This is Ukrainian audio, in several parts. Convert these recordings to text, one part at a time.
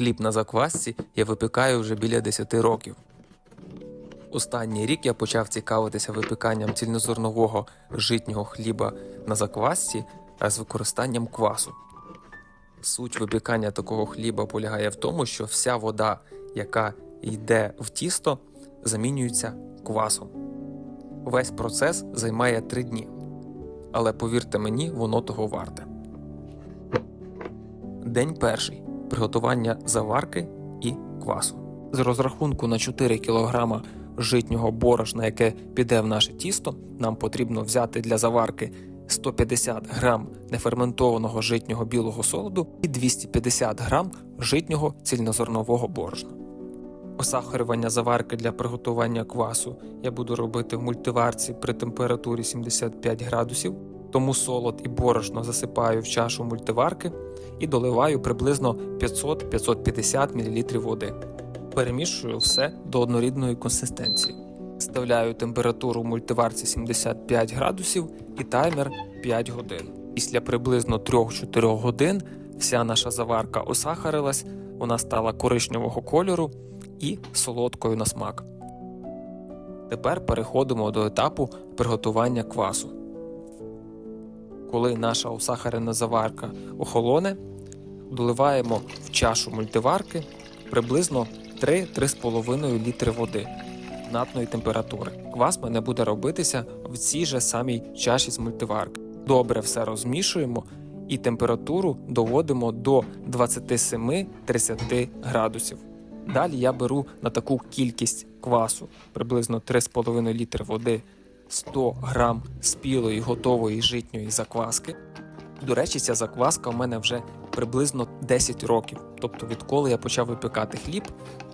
Хліб на заквасці я випікаю вже біля 10 років. Останній рік я почав цікавитися випіканням цільнозернового житнього хліба на заквасці а з використанням квасу. Суть випікання такого хліба полягає в тому, що вся вода, яка йде в тісто, замінюється квасом. Весь процес займає 3 дні. Але повірте мені, воно того варте. День перший приготування заварки і квасу. З розрахунку на 4 кг житнього борошна, яке піде в наше тісто, нам потрібно взяти для заварки 150 г неферментованого житнього білого солоду і 250 г житнього цільнозернового борошна. Осахарювання заварки для приготування квасу я буду робити в мультиварці при температурі 75 градусів, тому солод і борошно засипаю в чашу мультиварки і доливаю приблизно 500-550 мл води. Перемішую все до однорідної консистенції. Вставляю температуру в мультиварці 75 градусів і таймер 5 годин. Після приблизно 3-4 годин вся наша заварка осахарилась, вона стала коричневого кольору і солодкою на смак. Тепер переходимо до етапу приготування квасу. Коли наша осахарена заварка охолоне, доливаємо в чашу мультиварки приблизно 3-3,5 літри води натної температури. Квас мене буде робитися в цій же самій чаші з мультиварки. Добре все розмішуємо і температуру доводимо до 27-30 градусів. Далі я беру на таку кількість квасу, приблизно 3,5 літри води, 100 грам спілої готової житньої закваски. До речі, ця закваска у мене вже приблизно 10 років. Тобто, відколи я почав випікати хліб,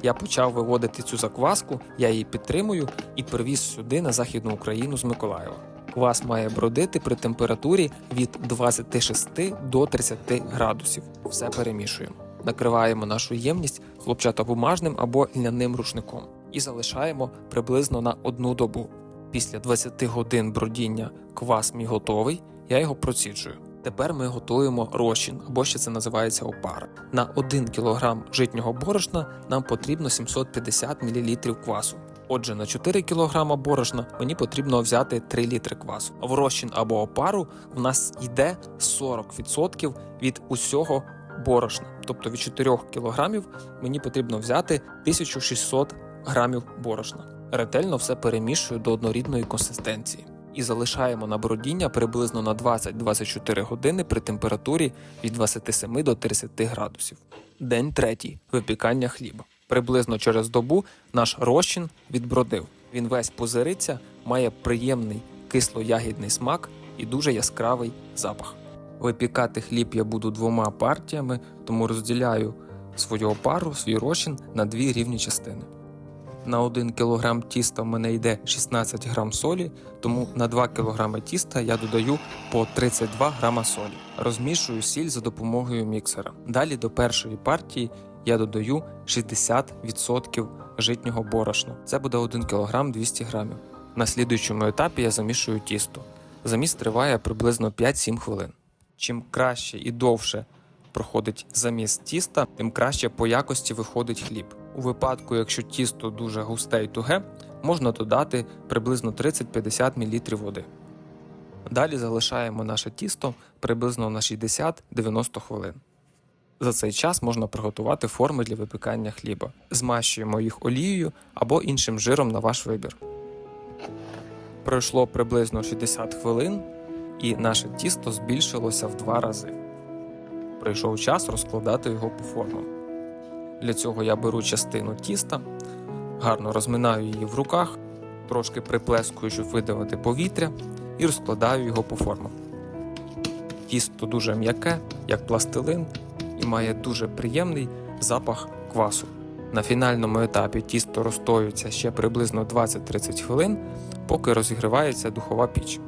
я почав виводити цю закваску, я її підтримую і привіз сюди на Західну Україну з Миколаєва. Квас має бродити при температурі від 26 до 30 градусів. Все перемішуємо. Накриваємо нашу ємність хлопчатобумажним або льняним рушником і залишаємо приблизно на одну добу. Після 20 годин бродіння квас мій готовий, я його проціджую. Тепер ми готуємо розчин, або ще це називається опара. На 1 кг житнього борошна нам потрібно 750 мл квасу. Отже, на 4 кг борошна мені потрібно взяти 3 літри квасу. В розчин або опару в нас йде 40% від усього борошна. Тобто від 4 кг мені потрібно взяти 1600 грамів борошна. Ретельно все перемішую до однорідної консистенції і залишаємо на бродіння приблизно на 20-24 години при температурі від 27 до 30 градусів. День третій випікання хліба. Приблизно через добу наш розчин відбродив. Він весь позириться, має приємний кисло-ягідний смак і дуже яскравий запах. Випікати хліб я буду двома партіями, тому розділяю свою опару, свій розчин на дві рівні частини. На 1 кг тіста в мене йде 16 г солі, тому на 2 кг тіста я додаю по 32 г солі. Розмішую сіль за допомогою міксера. Далі до першої партії я додаю 60% житнього борошна. Це буде 1 кг 200 г. На слідуючому етапі я замішую тісто. Заміс триває приблизно 5-7 хвилин. Чим краще і довше проходить заміс тіста, тим краще по якості виходить хліб. У випадку, якщо тісто дуже густе і туге, можна додати приблизно 30-50 мл води. Далі залишаємо наше тісто приблизно на 60-90 хвилин. За цей час можна приготувати форми для випікання хліба. Змащуємо їх олією або іншим жиром на ваш вибір. Пройшло приблизно 60 хвилин, і наше тісто збільшилося в два рази. Прийшов час розкладати його по формам. Для цього я беру частину тіста, гарно розминаю її в руках, трошки приплескую, щоб видавити повітря, і розкладаю його по формам. Тісто дуже м'яке, як пластилин, і має дуже приємний запах квасу. На фінальному етапі тісто розстоюється ще приблизно 20-30 хвилин, поки розігрівається духова піч.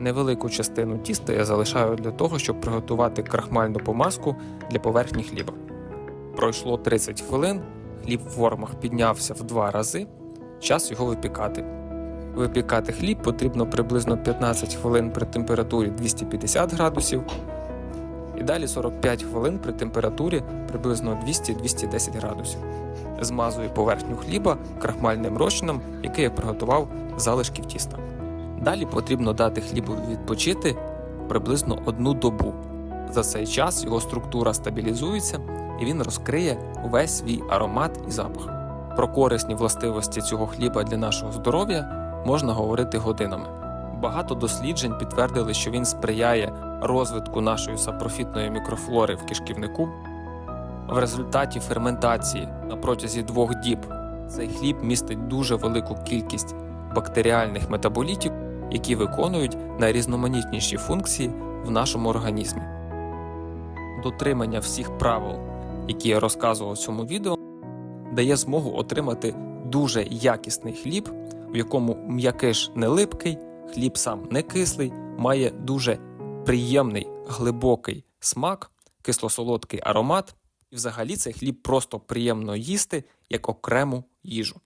Невелику частину тіста я залишаю для того, щоб приготувати крахмальну помазку для поверхні хліба. Пройшло 30 хвилин, хліб в формах піднявся в два рази, час його випікати. Випікати хліб потрібно приблизно 15 хвилин при температурі 250 градусів І далі 45 хвилин при температурі приблизно 200-210 градусів. Змазую поверхню хліба крахмальним розчином, який я приготував з залишків тіста. Далі потрібно дати хлібу відпочити приблизно одну добу. За цей час його структура стабілізується і він розкриє увесь свій аромат і запах. Про корисні властивості цього хліба для нашого здоров'я можна говорити годинами. Багато досліджень підтвердили, що він сприяє розвитку нашої сапрофітної мікрофлори в кишківнику. В результаті ферментації на протязі двох діб цей хліб містить дуже велику кількість бактеріальних метаболітів, які виконують найрізноманітніші функції в нашому організмі. Дотримання всіх правил, які я розказував в цьому відео, дає змогу отримати дуже якісний хліб, в якому м'якиш не липкий, хліб сам не кислий, має дуже приємний глибокий смак, кисло-солодкий аромат. І взагалі цей хліб просто приємно їсти як окрему їжу.